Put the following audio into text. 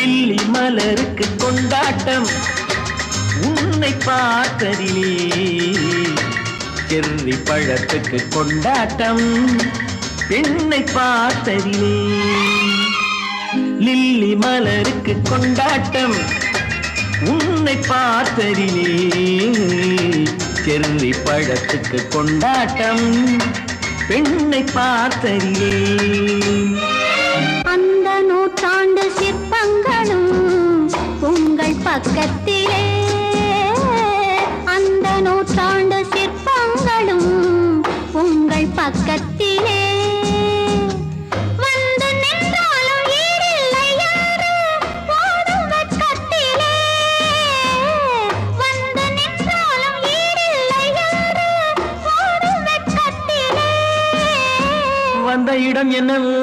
Lily மலருக்கு கொண்டாட்டம். உன்னை பார்த்ததிலே செர்ரி பழத்துக்கு கொண்டாட்டம். பெண்ணை பார்த்ததிலே லில்லி மலருக்கு கொண்டாட்டம். உன்னை பார்த்ததிலே செர்ரி பழத்துக்கு கொண்டாட்டம். பெண்ணை பார்த்ததிலே பக்கத்திலே அந்த நூற்றாண்டு சிற்பங்களும் உங்கள் பக்கத்திலே. வந்த இடம் என்னவோ